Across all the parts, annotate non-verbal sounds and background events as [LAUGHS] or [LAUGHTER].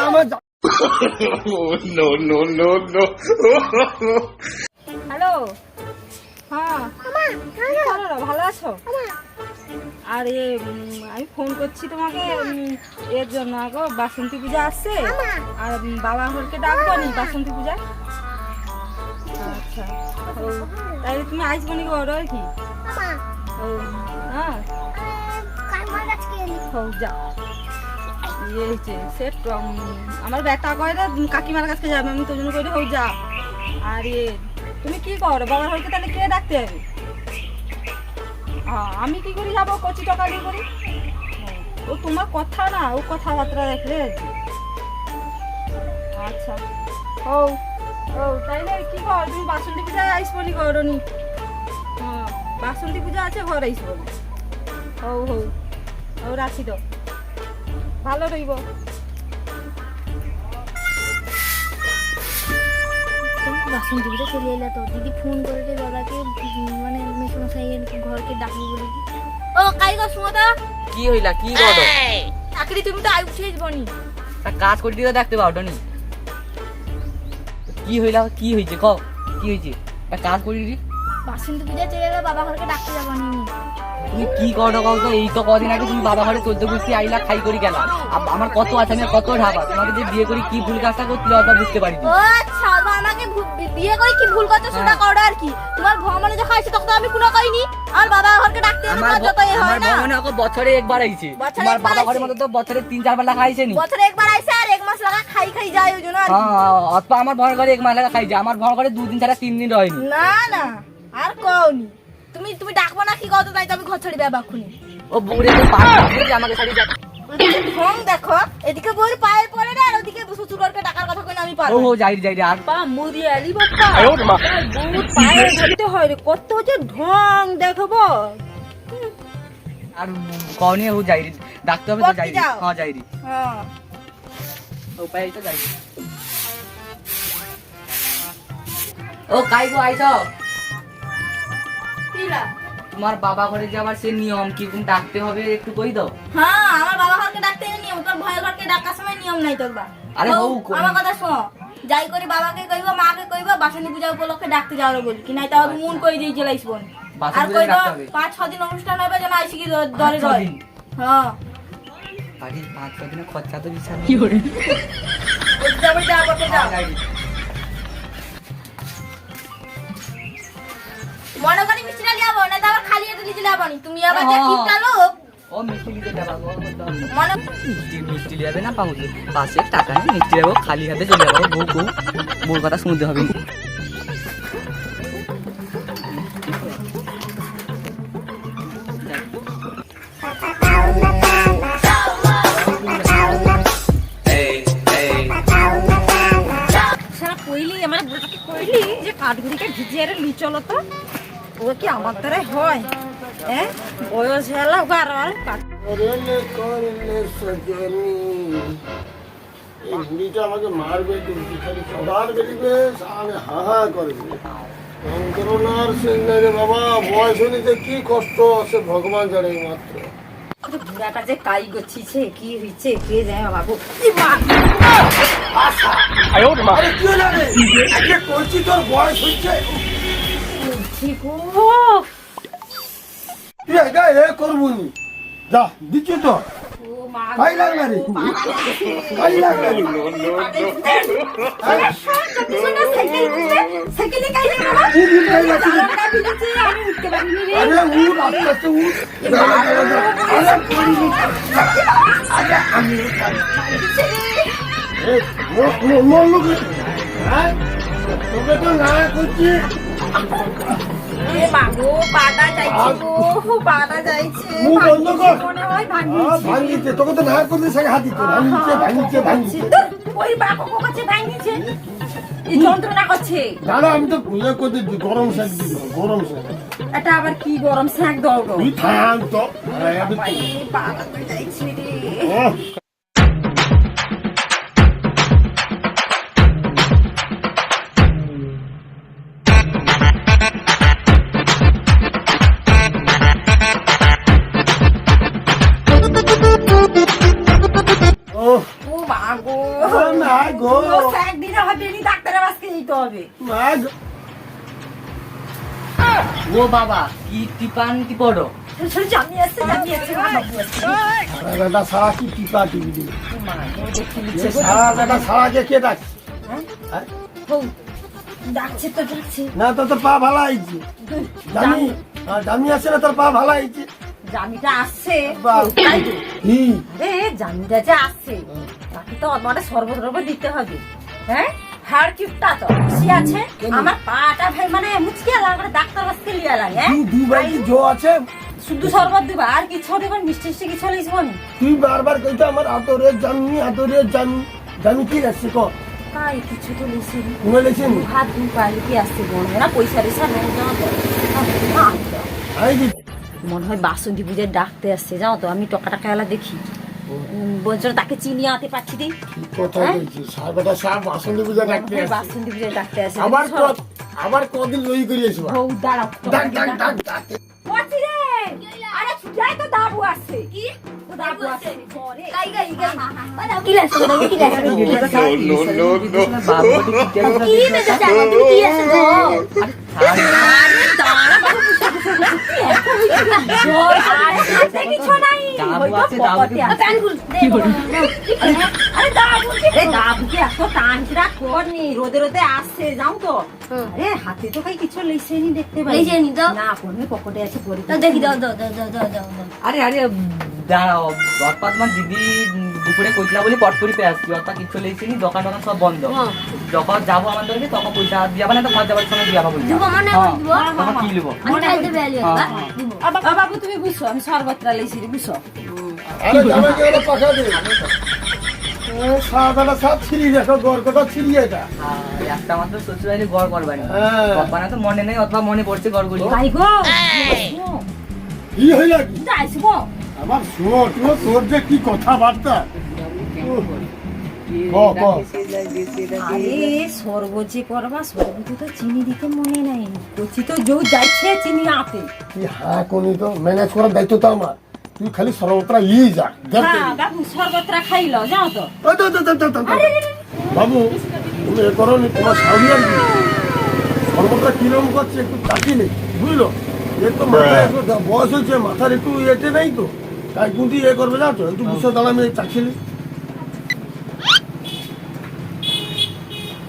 আমার no, no, no. Hello? হ্যাঁ। ভালো আছো? আরে উম, আমি ফোন করছি তোমাকে এর জন্য আগো বাসন্তী পূজা আসছে। আর বাবা ঘরকে ডাকবো নি বাসন্তী পূজা আচ্ছা। ও তাহলে তুমি আসব নি ঘর কি? ও হ্যাঁ। হোক ইয়ে সে আমার ব্যাটা কয় রে কাকিমার কাছে যাবে আমি তোর জন্য কই হোক যা। আর ইয়ে তুমি কি করো? বাবার ঘরকে তাহলে কে ডাকতে হবে আমি কি করি যাব? কচি টাকা দিয়ে করি? ও তোমার কথা না ও কথাবার্তা দেখলে। আচ্ছা ও ও তাইলে কি কর তুমি বাসন্তী পূজায় আসব নি করনি? হ্যাঁ। বাসন্তী পূজা আছে ঘর আসব হৌ হৌ হৌ রাখি তো। ভালো রইব। বাসন্তী পুজো চলে এলো তো দিদি ফোন করে যে দাদাকে মানে মেসমশাই ঘরকে ডাকবো বলে। ও কাই গো সুমতা? কি হইলা কি করো চাকরি তুমি তো বনি তা কাজ করে দিতে দেখতে পাও নি কি হইলা কি হইছে ক কি হইছে? তা কাজ করি দি বাসন্তী পূজা চলে বাবা ঘরকে ডাকতে যাব আমি। তুমি কি করো কও তো এই তো কদিন আগে তুমি বাবা ঘরে চোদ্দ গুষ্টি আইলা খাই করি গেলা। আমার কত আছে আমি কত ঢাবা তোমাকে যে বিয়ে করি কি ভুল কাজটা করছিল অত বুঝতে পারি ও তো আমাকে বিয়ে করে কি ভুল করছ? সেটা করো আর কি? তোমার ভ্রমণে যখন আসছে তখন আমি কোনো কইনি আর বাবা ঘরকে ডাকতে যাব আমার হয় না। বছরে একবার আইছে। তোমার বাবা ঘরের আইছে। মতো তো বছরে তিন চার বেলা খাইছে নি। বছরে একবার আইসে আর এক মাস লাগা খাই খাই যায় ওই জন্য আর হ্যাঁ অথবা আমার ভয় করে এক মাস লাগা খাইছে আমার ভয় করে দুদিন ছাড়া তিন দিন রয়নি না না আর কওনি। তুমি তুমি ডাকবো না কি কত তাই তো আমি ঘর ছাড়ি বেবা খুনি। ও বুড়ে তো আমাকে যা- ঢং দেখো এদিকে বউর পায়ের পরে না আর ওদিকে শ্বশুরকে কথা আমি ও পারব ও যাই যাই রে আর পা মুড়ি আলি বাপ্পা। বহুত পায়ে ধরতে হয় রে কত হচ্ছে ঢং দেখব আর কওনি ও যাই রে ডাকতে হবে তো যাই। হ্যাঁ যাই হ্যাঁ। ও তো যাই ও কাই গো আইছ কিরা তোমার বাবা ঘরে যাবার সে নিয়ম কি তুমি ডাকতে হবে একটু কই দাও? হ্যাঁ আমার বাবা ঘরকে ডাকতে নিয়ম তোর ভয় ঘরকে ডাকার সময় নিয়ম নাই তোর বা আরে বউ, হউ, আমার কথা শোনো যাই করে বাবাকে কইব মাকে কইব বাসন্তী পূজা উপলক্ষে ডাকতে যাওয়ার বল কি নাই তাও মন কই দিয়ে চলাইস বোন আর ডাকতে হবে। পাঁচ ছ দিন অনুষ্ঠান হবে যেন আইসি কি দরে পাঁচ দরে হ্যাঁ। আরে পাঁচ ছ দিনের খরচা তো বিশাল। কি করে? [LAUGHS] যাবে যা করতে যাও মনে করি মিষ্টি না যাব না আবার খালি এটা লিচে যাব নি তুমি আবার যে হ্যাঁ। কিপটা লোক। ও মিষ্টি দিতে যাবা। মনে মিষ্টি মিষ্টি লিয়াবে না পাউছে পাশে টাকা নেই মিষ্টি যাব খালি হাতে চলে যাব। বউ বউ বউর কথা শুনতে হবে। কইলি আমার বুড়াকে কইলি যে কাঠগুড়িকে ভিজিয়ে রে লিচলো তো। ও কি আমার দ্বারাই হয়? হ্যাঁ বয়স হলো আর আর আমাকে মারবে খালি সবার বেরিবে আমি হা হা করবে যন্ত্রণার সিংহে রে বাবা বয়স হলিতে কি কষ্ট সে ভগবান জানে মাত্র বুড়াটা যে কাই গছিছে কি হইছে কে যায় বাবু। আরে কি হলো রে? আজকে করছি তোর বয়স হচ্ছে ঠিক ও তুই এটা এ করবুনি যা দিচ্ছি তো। ভাই লাগলা রে লাগলা কাই আরে উঠ আস্তে আস্তে উঠ। আরে আমি হ্যাঁ তোকে তো না করছি। বাবু পাটা যাইছে গো পাটা যাইছে মুখ বন্ধ কর। মনে হয় ভাঙিছে। ভাঙিছে। তোকে তো না করলে সে হাত দিতে ভাঙিছে ভাঙিছে ভাঙিছে। ওই বাবু কাছে ভাঙিছে। এই যন্ত্রণা করছে। দাঁড়া আমি তো ইয়ে করতে গরম শাক দিব গরম শাক। এটা আবার কি গরম শাক দাও গো। তুই থাম তো। আমি পাটা তো রে। ও বাবা কি টিপান কি পড়ো। জানি আছে জানি আছে বাবু সারা কি টিপা টিপি দিবে মা ও দেখে এ নিচ্ছে সারা বেটা কে ডাকছে? হ্যাঁ? ডাকছে তো ডাকছে। না তো তোর পা ভালো হয়েছে জানি আছে না তোর পা ভালো হয়েছে জামিটা আসছে। এ জামিটা যে আসছে তাকে তো মানে সর্বত রবে দিতে হবে। হ্যাঁ? হাড় কিপটা তো খুশি আছে? আমার পাটা ভাই মানে মুচকে ডাক্তার লিয়া লাগে হ্যাঁ? জো আছে? শুধু শরবত দিবা আর কিছু মিষ্টি মিষ্টি কিছু লইছ তুই বারবার কইতে আমার আতরে জানি আতরে জানি জানি কি আছে ক? কাই কিছু তো লইছে নি। তুমি লেছেন হাত দু পালি কি আসছে বোন না পয়সা রেসা নেই জানো আই মনে হয় বাসন্তী পুজোর ডাকতে আসছে জানো তো? আমি টকা টাকা এলা দেখি। বলছিল তাকে চিনি আনতে পারছি দি কথা হ্যাঁ? বলছি সার বেটা বাসন্তী পূজা ডাকতে আসছে। বাসন্তী পুজোর ডাকতে আসছে আবার ক- আবার কদিন লই করিয়েছ বউ দাঁড়াও ডাক ডাক ডাক ডাক বলছি রে আরে ছুটাই তো দাবু আসছে কি কি রোদে রোদে আসছে যাও তো আরে হাতে তো কাই কিছু লইছে নি দেখতে পাই তো? না পকেটে আছে দেখি দাও দাও দাও দাও দাও। আরে আরে দাঁড়াও দিদি দুপুরে কইতলা বলে পট করে পেয়ে আসছি অর্থাৎ কিছু লেগেছে নি দোকান দোকান সব বন্ধ। হ্যাঁ। যখন যাব আমাদের কাছে তখন পয়সা দিয়াবা না তো ঘর যাবার সময় দিব মানে হ্যাঁ, দিব। তখন কি লিবো? হ্যাঁ, বাবু তুমি বুঝছ আমি সর্বত্রা লইছি রে বুঝছ দেখো এটা। একটা মাত্র শ্বশুর বাড়ি গড় করবানি। বাবা তো মনে নেই অথবা মনে পড়ছে গড় করি ভাই গো। কি হইলা কি? যাইছি আমার তোর যে কি কথাবার্তা। আরে যে করবা তো চিনি দিতে মনে নাই। বলছি তো যৌ যাচ্ছে চিনি আতে কি হ্যাঁ কোনি তো ম্যানেজ করার দায়িত্ব তো আমার। তুই খালি সর্বত্র ই যা হ্যাঁ বাবু সর্বত্রা খাইল যাও তো। বাবু তুমি এ করো নি তোমার কিরম করছে একটু তাকিয়ে বুঝলো? এর তো মাথা দা- বয়স হয়েছে মাথার একটু এতে নেই তো। তাই কুন্তি এ করবে না তো? একটু বুঝতে দাঁড়ামি চাখিয়ে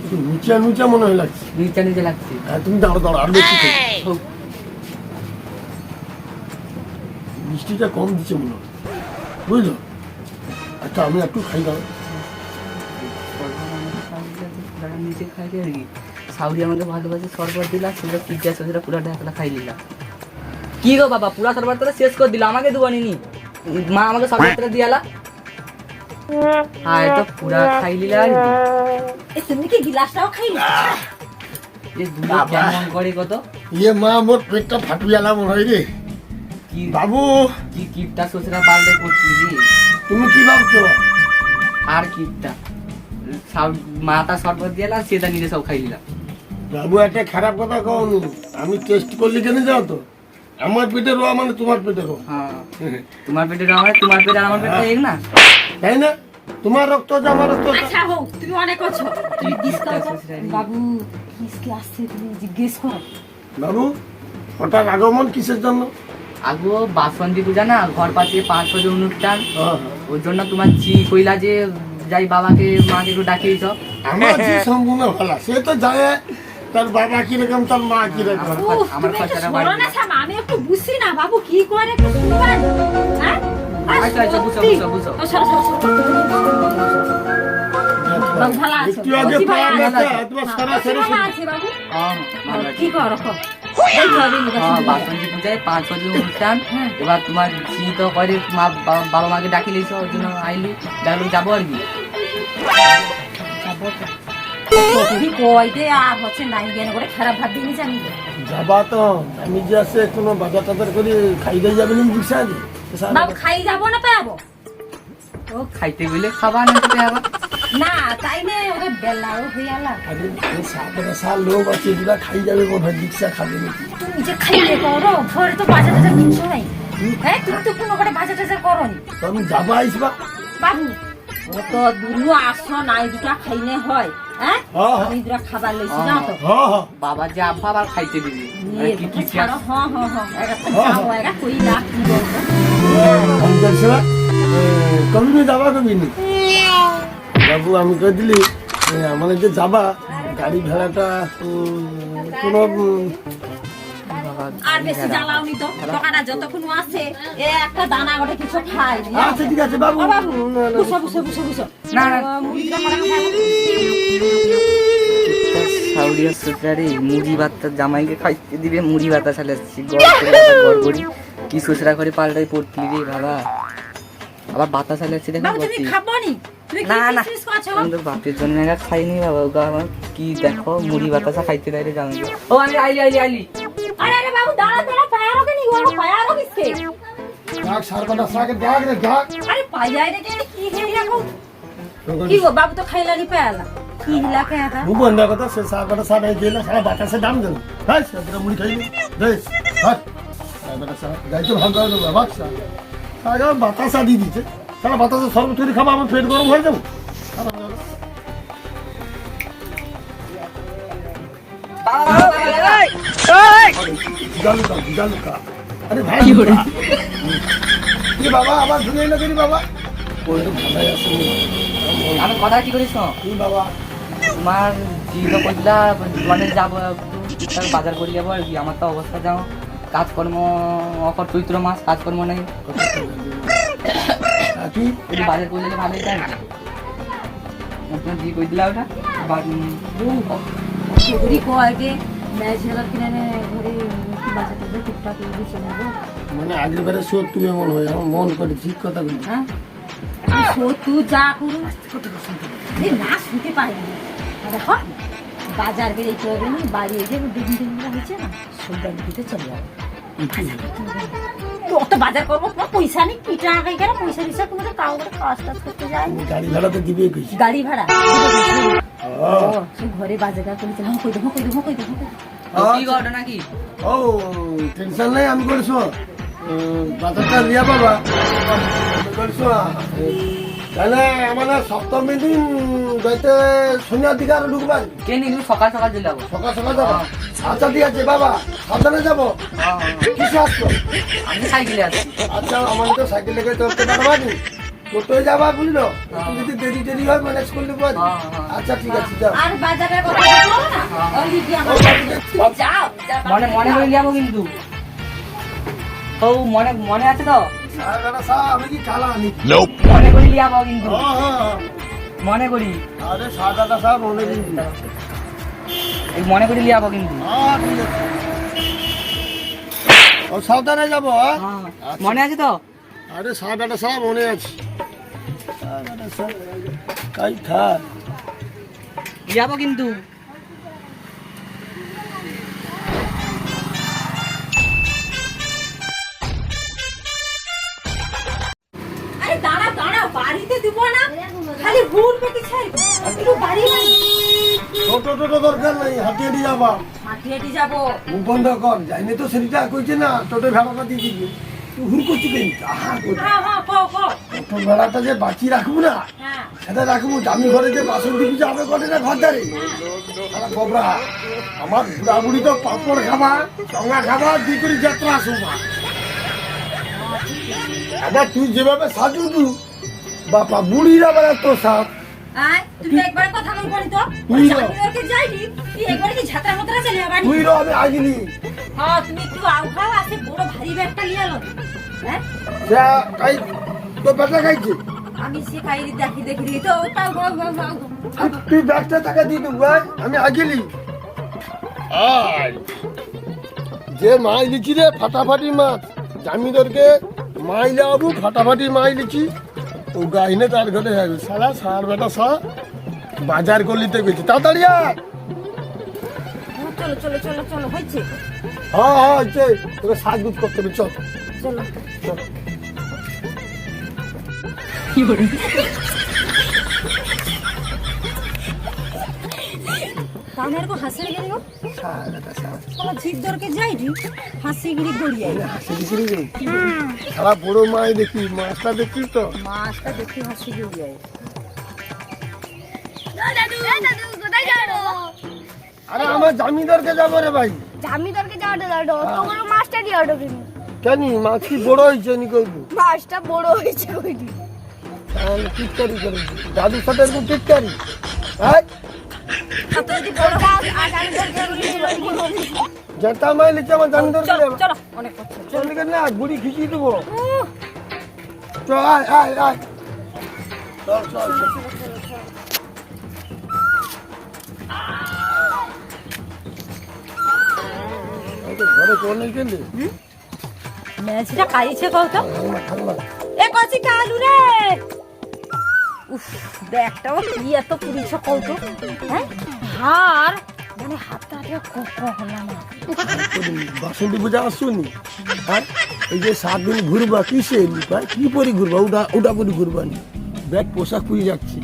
একটু নিচা নিচা মনে হয় লাগছে। নিচে নিচে লাগছে। হ্যাঁ তুমি দাঁড়ো দাঁড়ো আর বেশি মিষ্টিটা কম দিচ্ছে মনে হয়। বুঝলো? আচ্ছা আমি একটু খাই দাও নিচে খাই দিয়ে আর কি সাউরি আমাকে ভালোবাসে শরবত দিলা সেটা পিঠা সেটা পুরা ঢাকলা খাই নিলাম কি গো বাবা পুরা শরবত তো শেষ করে দিল আমাকে দেবো নি। মা আমাকে শরবতটা দিয়ালা। হ্যাঁ তো পুরা খাই নিলা আর কি এ তুমি কি গিলাসটাও খাইল? এই দুটো কেমন করে কত? ইয়ে মা মোর পেটটা ফাটুয়ালা মনে হয় রে। কি? বাবু। কি কিপটা শ্বশুরা পাল্টে করছি তুমি কি ভাবছ? আর কিপটা? সব মাথা শরবত দিয়ালা সেটা নিজে সব খাই নিলাম বাবু একটা খারাপ কথা কওনি আমি টেস্ট করলি কেন যাও তো? আমার পেটে রোয়া মানে তোমার পেটে রোয়া। হ্যাঁ তোমার পেটে আমার তোমার পেটে আমার পেটে এক না? তাই না? তোমার রক্ত আছে আমার রক্ত আচ্ছা হোক তুমি অনেক করছ। কি কিপটা শ্বশুরা বাবু কিসকে আসছে তুমি জিজ্ঞেস করো। বাবু হঠাৎ আগমন কিসের জন্য? আগো বাসন্তী পূজা না ঘর পাশে পাঁচ বছর অনুষ্ঠান। ওর জন্য তোমার জি কইলা যে যাই বাবাকে মাকে একটু ডাকিয়েছ। আমার যে সম্পূর্ণ ভালো সে তো জানে তার বাবা কীরকম তার মা কীরকম আমি একটু বুঝছি না বাবু কি করে একটু বুঝো? বুঝো, বুঝো। আগে। কি করো হ্যাঁ, বাসন্তী। বাসন্তী পূজায় পাঁচ বছর অনুষ্ঠান হ্যাঁ। এবার তোমার তো করে মা বাবা মাকে ডাকি লিছ ওর জন্য আইলি ডাকলো যাব আর কি যাব তো। তুমি কই দে আর হচ্ছে নাই জ্ঞান করে খারাপ ভাব দিয়ে জানি। যাবা তো আমি যে আছে কোনো বাজার টাজার করে খাই দিয়ে যাবে না রিক্সা আছে বাবু খাই যাব না পাবো ও খাইতে গেলে খাবা না খেতে আবার না তাই না ওটা বেলাও আলা আরে এই সাতটা সাল লোক আছে যেটা খাই যাবে কোন রিক্সা খাবে নাকি? তুমি যে খাইলে করো ঘরে তো বাজার টাজার কিচ্ছু নাই। হ্যাঁ তুমি তো কোনো করে বাজার টাজার করো নি যাবা আসবা বাবু ও তো দুনু আসো নাই দুটা খাইলে হয়। খাবার লইছি জানো তো। বাবা যে আবার খাইতে দিবি। কি কি ছাড়ো হ্যাঁ হ্যাঁ হ্যাঁ। একা তো যাও একা কই না কি বলব। কবি যাবা কবি বাবু আমি কই দিলি আমাদের যে যাবা গাড়ি ভাড়াটা কোনো আর বেশি জ্বালাওনি তো টাকাটা যতক্ষণ আছে এ একটা দানা গোটে কিছু খাই আচ্ছা ঠিক আছে বাবু। বাবু না, না, বুঝো বুঝো বুঝো বুঝো না, না। মুড়িটা খারাপ খাই সাউরিয়া সুতরারে মুড়ি ভাতটা জামাইকে খাইতে দিবে মুড়ি ভাতা চালাচ্ছি কি সুসরা করে পাল্টাই পড়তি রে বাবা? আবার বাতা চালাচ্ছি দেখো তুমি খাব নি না না। ফিস করছ আমি তো বাপের জন্য একা খাইনি বাবা ওগো আমার কি দেখো মুড়ি বাতাসা খাইতে দেয় রে জামাইকে ও আমি আইলি আইলি আইলি। আরে আরে বাবু দাঁড়া দাঁড়া পায়ারো কে নি গো পায়ারো কিসকে ডাক সার সাকে ডাক রে ডাক আরে পায়াই রে কি খেয়ে রাখো কি গো বাবু তো খাইলানি পায়ালা কি হিলা কে মুখ বন্ধ কথা সে সার সার এই দিলে সারা বাতাসে দাম দেন হ্যাঁ সেটা মুড়ি খাইনি। দেখ হাট সার কটা সার যাই তো ভালো করে বাবা। সারা বাতাসা দিয়ে দিচ্ছে সারা বাতাসে সর্ব তৈরি খাব আমার পেট গরম হয়ে যাব। ভাই বাবা আমি কথা বাবা মানে যাব বাজার করে যাব আর কি আমার তো অবস্থা যাও। কাজকর্ম অকর চৈত্র মাস, কাজকর্ম নেই। কি একটু বাজার করে দিলে যায় আপনার দিয়ে কই দিলা ওটা? বা- কো আগে ম্যাচ খেলার কিনে ঘরে কি করবে টুকটাক চলে মানে আগের বারে শোধ তুমি মনে হয় আমার মন করে ঠিক কথা বলি। হ্যাঁ? তো তুই যা করু না শুনতে পারি দেখো বাজার বেরিয়ে না বাড়ি এসে দিন দিন হয়েছে না? সন্ধ্যার দিকে চলে যাবে। অত বাজার করব তোমার পয়সা নেই কি টাকা কেন? পয়সা দিচ্ছে তুমি তো কাউ করে কাজ টাজ করতে যায় আমি গাড়ি ভাড়াতে দিবে কইছি। গাড়ি ভাড়া? ও। সে ঘরে বাজার করে চলে কই কই দেবো কই দেবো কই দেবো। কি ঘটনা নাকি ও টেনশন নাই আমি করছ বাজারটা লিয়া বাবা করছ তাহলে মানে সপ্তমী দিন যাইতে সন্ধ্যার দিকে আরও ঢুকবা কে নি তুমি সকাল সকাল চলে যাব। সকাল সকাল যাবা। আচ্ছা ঠিক আছে বাবা সাবধানে যাব। কিসে আসছো? আমি সাইকেলে আসছি আচ্ছা আমার তো সাইকেল লেগে চলতে পারবা নি টোটোয় যাবা বুঝলো? একটু যদি দেরি দেরি হয় ম্যানেজ করলে পারি হ্যাঁ, হ্যাঁ। আচ্ছা ঠিক আছে যাও। আর বাজারের কথা বলো না। ওই দিকে আমার তুমি যাও মনে মনে করে যাব কিন্তু। ও মনে মনে আছে তো? আমি কি কালা আনি করে যাব কিন্তু। হ্যাঁ, হ্যাঁ। মনে করি। আরে সাদাটা সাহেব মনে দিন এই মনে করে যাব কিন্তু। হ্যাঁ। ও সাবধানে যাব হ্যাঁ? মনে আছে তো? আরে সাদাটা সাহেব মনে আছে। তাই থাক যাব কিন্তু। ভুল ছাই একটু বাড়ি নাই টোটো টোটো দরকার নাই হাতিয়ে দিয়ে যাবা। মাটি হাঁটি যাব। মুখ বন্ধ কর যাইনি তো সেটা কইছে না টোটো ভাড়াটা দিয়ে দিবি। তুই হুর করছি কেন? আহা কই হ্যাঁ হ্যাঁ কও কও। টোটো ভাড়াটা যে বাঁচিয়ে রাখব না হ্যাঁ। সেটা রাখব দামি ঘরে যে বাসন দিবি যাবে করে না ঘর ধারে কবরা আমার বুড়া বুড়ি তো পাপড় খাবা চঙ্গা খাবা দুই করে যাত্রা আবার তুই যেভাবে সাজু তু বাপা বুড়িরা বেড়া তো সাপ। আয় তুমি একবার কথা বল বলি তো। তুই না। জানিওরকে যাইনি তুই একবার কি ঝাতরা মতরা চলে যাবানি তুই রো আমি আগিনি। হ্যাঁ তুমি একটু আউ খাও আছে বড় ভারী ব্যাগটা নিয়ে এলো। হ্যাঁ? যা কাই তো বেটা খাইছে? আমি সে খাই দেখি দেখি তো ওটাও গো গো গো গো। তুই- তুই ব্যাগটা টাকা দিয়ে দেবো আমি আগিলি যে মাই লিচি রে ফাটাফাটি মাছ। জামিদরকে মাই লাবু ফাটাফাটি মাই লিচি। ও গাইনে তার ঘরে যাবে সারা সার বেটা সা বাজার গলিতে গেছে। তাড়াতাড়ি। হ্যাঁ, চলো চলো চলো চলো হয়েছে। হ্যাঁ হ্যাঁ হচ্ছে তোরা সাজগুজ করতে হবে চল। চলো। চল। আর সারা বড় দেখি মাছটা দেখিস তো। মাছটা দেখি হাসি আরে আমার জামিদারকে যাব রে ভাই। জামিদারকে যাওয়াটা দাঁড়ো অত বড় মাছটা দিয়ে অটো কিনি কেন মাছ কি বড় হয়েছে নি মাছটা বড় হয়েছে ওইটি তাহলে টিটকারি করে দাদুর সাথে টিটকারি। হ্যাঁ যেটা মাই লিখছে আমার চলো যাব চলো অনেক করছ চল। লিখে না গুড়ি খিচিয়ে দেবো। চল আয় আয় আয়। চল চল তো ঘরে চল নেই কেন ম্যাচটা খাইছে কত ঠান্ডা। এ কচি কালু রে! উফ ব্যাগটাও কি এত পুরিছ কত হ্যাঁ? হার মানে হাতটা কক হলাম বাসন্তী পূজা আসুনি হ্যাঁ? এই যে সাত দিন ঘুরবা কিসে ভাই কি পরি ঘুরবা? ওটা ওটা করে ঘুরবা নি? ব্যাগ পোশাক পুড়ে যাচ্ছি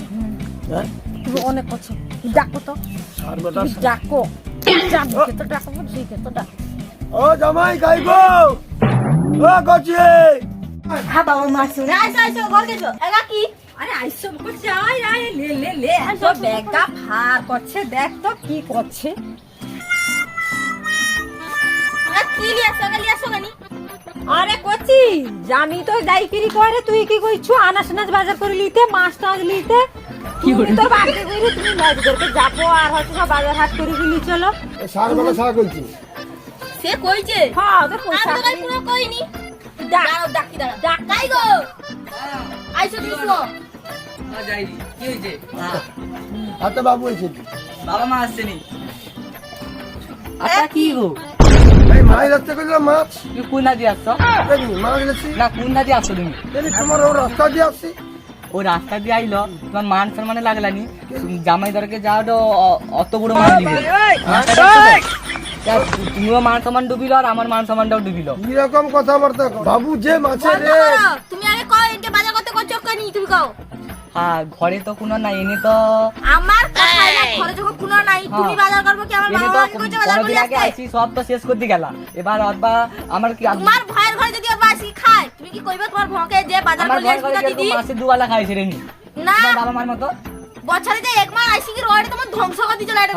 হ্যাঁ? তুমি অনেক করছ ডাকো তো? সার বেটা ডাকো? তো তো ও জামাই গাই গো ও গছি হ্যাঁ বাবা মা শুনে আইসো আইসো ঘর গেছো। এগা কি? আরে আইসব করছে আয় আয় লে লে লে এত ব্যাগটা ভার করছে। দেখ তো কি করছে। কি লিয়াছো এগা লিয়াছো গানি আরে কচি জানি তো দাইকিরি করে তুই কি কইছু? আনাস নাচ বাজার করে লিতে মাছ টাছ লিতে কি হলো তো বাড়িতে কইরে তুমি যাব আর হয়তো সব বাজার হাট করে গেলি চলো। সার সার কইছি? সে কইছে। হ্যাঁ তো আর পয়সা তো পুরো কইনি। দাঁড়াও ডাকি দাঁড়াও। ডাক গো? আইসো দিছো। যাইনি কি হয়েছে? হাতে বাবু এসে বাবা মা আসছেনি। আচ্ছা কি গো? এই মাছ রাস্তা করলাম মাছ। তুমি কোন না দিয়ে আসছো? দেখি মাছ গেছি না কোন না দিয়ে আসছো তুমি? দেখি তোমার ও রাস্তা দিয়ে আসছি। ও রাস্তা দিয়ে আইলো? তোমার মান সম্মানে লাগলানি? জামাই দরকে যাও তো অত বড় মান দিবে তুমিও মান সম্মান ডুবিল আর আমার মান সম্মানটাও ডুবিল। কীরকম কথাবার্তা? বাবু যে মাছের বন্ধ রে করো। তুমি আগে কও এনকে বাজার করতে করছ কানি তুমি কও। হ্যাঁ ঘরে তো কোনো নাই এনে তো আমার কথাই না ঘরে যখন কোনো নাই তুমি। বাজার করব কি? আমার বাবা তো আমাকে বাজার করে আগে আসতে। সব তো শেষ করতে গেলা। এবার অথবা আমার কি তোমার ভয়ের ঘরে যদি ওর বাসি খায়। তুমি কি কইবে তোমার ভকে যে বাজার করে ঘর আসবি করে না যেরকম দিদি মাসে দুবেলা খাইছে রে না। বাবা মার মতো? বছরে যে এক মাস আইসি কি রোড তোমার ধ্বংস করে দিছিল এটা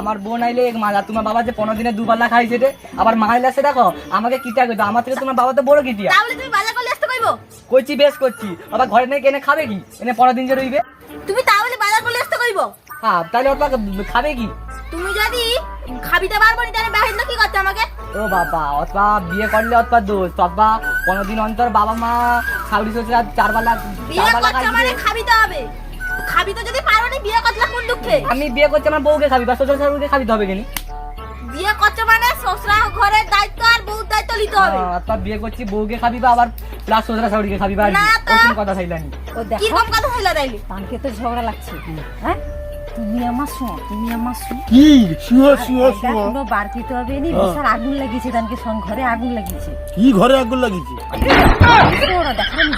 আমার বোন আইলে এক মালা তোমার বাবা যে পনেরো দিনে দুবেলা খাইছে রে আবার মা আইলে সে দেখো আমাকে কিটা আমার থেকে তোমার বাবা তো বড় কিটিয়া। তাহলে তুমি বাজার কইবো করছি বেশ করছি। আবার ঘরে নাকি এনে খাবে কি? এনে পনেরো দিন যে রইবে। তুমি তাহলে বাজার করলে আসতে কইবো হ্যাঁ তাহলে ওটা খাবে কি? তুমি যদি খাবিতে পারব না তাহলে বাহির কি করতে আমাকে। ও বাবা অথবা বিয়ে করলে অথবা দোষ। অথবা পনেরো দিন অন্তর বাবা মা সাউরি শ্বশুরা চার বেলা বিয়ে করতে মানে খাবিতে হবে। খাবিতে যদি পারো না বিয়ে করতে কোন দুঃখে? আমি বিয়ে করছি আমার বউকে খাবি বা শ্বশুর শাশুড়িকে খাবিতে হবে কিনি বিয়ে করতে মানে শ্বশুরা ঘরের দায়িত্ব আর বউ দায়িত্ব নিতে হবে। অথবা বিয়ে করছি বউকে খাবি বা আবার প্লাস শ্বশুরা শাশুড়িকে খাবি বা কথা চাইলানি ও দেখো কীরকম কথা হইল তাইলে? তানকে তো ঝগড়া লাগছে। হ্যাঁ? তুমি আমার শোনো তুমি আমার শোনো কি? শুয়ো শুয়ো শুয়ো। কোনো বার খেতে হবে নি বিশাল আগুন লাগিয়েছে তানকে সং ঘরে আগুন লাগিয়েছে। কি ঘরে আগুন লাগিয়েছে? ওরা দেখো আমি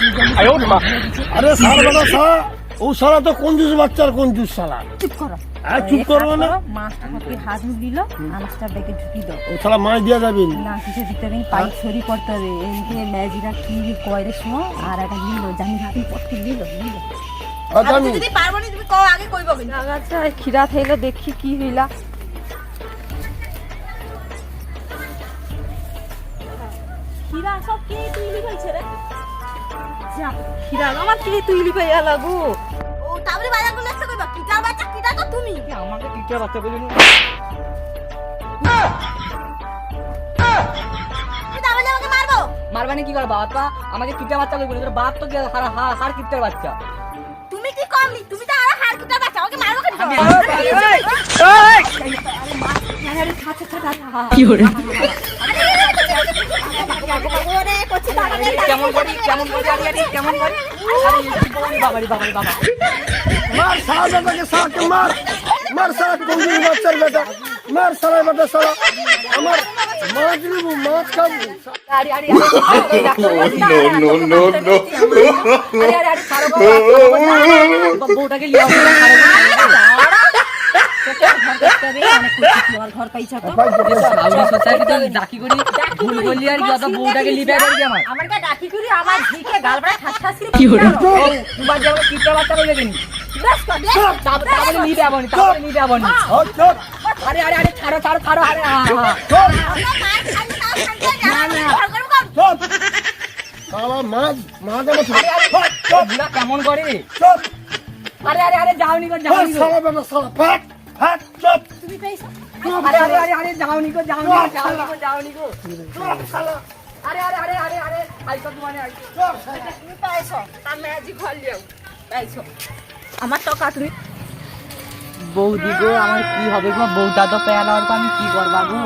আরে সার বেটা সার। ও সারা তো কঞ্জুস বাচ্চার কঞ্জুস সালা চুপ করো। আর চুপ করব না? মাছটা হাতে হাত দিল আনাজটা ব্যাগে ঢুকিয়ে দাও। ও সালা মাছ দিয়া যাবে না। কিছু দিতে হবে পাইপ সরি করতে হবে। এদিকে ম্যাজিরা কি কয়রে শোনো আর একটা নিল জানি হাতে পটকে নিল নিল। আচ্ছা আমি যদি পারব না তুমি কও আগে কইবো কিন্তু। আচ্ছা খিরা থাইলে দেখি কি হইলা। খিরা সব কে তুইলি হইছে রে? যা খিরা আমার কে তুইলি পাইয়া লাগু তাহলে বাজার করলে আসতে কইবা কিটার বাচ্চা কিটা তো তুমি আমাকে টিচার বাচ্চা বলি তাহলে মারবানি কি করবা আমাকে কিটা বাচ্চা বলি তোর বাপ তো হার হার হার কিটার বাচ্চা তুমি কি কম তুমি তো আরও হার কিটার বাচ্চা আমাকে মারবো কেন কি করে ওরে কচি দাঁড়াবে কেমন করি কেমন করি আরে আরে কেমন করি বাবা রে বাবা রে বাবা মার সারা বেটাকে সারাকে মার মার সারা কঞ্জুস বাচ্চার বেটা মার সারা বেটা সারা আমার মাছ নিবো মাছ খাব আরে আরে no, no, no, no. আরে আরে আরে ছাড়ো বাবা বউটাকে লিয়ে আসো ঘর পাইছা তো? সাউরি সোসাইটি তো ডাকি করি ভুল বললি আর কি অত বউটাকে লিবে পারবি আমার। আমার কা ডাকি করি আমার ঝিকে গালবড়া খাস খাস করে কি হলো? তোমার যেমন কিটা বাচ্চা বলবে কিনি বেশ কর, বেশ তারপরে তারপরে নিয়ে তারপরে নিয়ে যাব নি। হট, হট, আরে আরে আরে ছাড়ো ছাড়ো আরে কেমন করে? আরে আরে আরে যাওনি যাওনি গো। শালা বেটা, শালা, ফাট, ফাট, চুপ। তুমি পেয়েছ আরে আরে আরে আরে যাওনি গো যাওনি গো যাওনি গো যাওনি গো চুপ, শালা, আরে আরে আরে আরে আরে আইসো তোমানে আইসো তুমি পেয়েছ তার ম্যাজিক ঘর লিও পেয়েছ আমার টাকা তুমি বৌদি গো আমার কি হবে গো? বউটা তো পেয়ালা তো আমি কি করবা গো?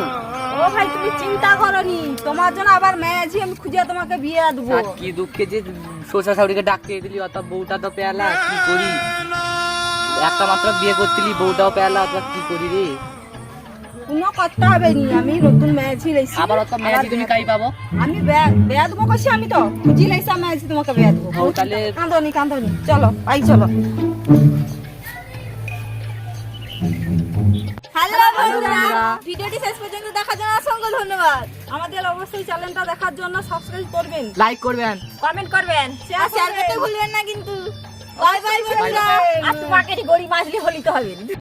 ও ভাই তুমি চিন্তা করনি। তোমার জন্য আবার ম্যাজি আমি খুঁজে তোমাকে বিয়ে দেবো। কি দুঃখে যে শ্বশুর শাশুড়িকে ডাকতে দিলি অত বউটা তো পেয়ালা কি করি? একটা মাত্র বিয়ে করছিলি বউটাও পেয়ালা অত কি করি রে? কোনো করতে হবে নি আমি নতুন ম্যাজি লাইছি আবার অত ম্যাজি তুমি কাই পাবো? আমি বেয়া দেবো কইছি আমি তো খুঁজি লাইছি ম্যাজি তোমাকে বেয়া দেবো। ও, তাহলে- কান্দনি কান্দনি চলো পাই চলো। হ্যালো বন্ধুরা। ভিডিওটি শেষ পর্যন্ত দেখার জন্য অসংখ্য ধন্যবাদ। আমাদের অবশ্যই চ্যানেলটা দেখার জন্য সাবস্ক্রাইব করবেন। লাইক করবেন। কমেন্ট করবেন। আর শেয়ার করতে ভুলবেন না কিন্তু। বাই বাই বন্ধুরা। আর তোমাকে গড়ি মাছলি হলিতে হবে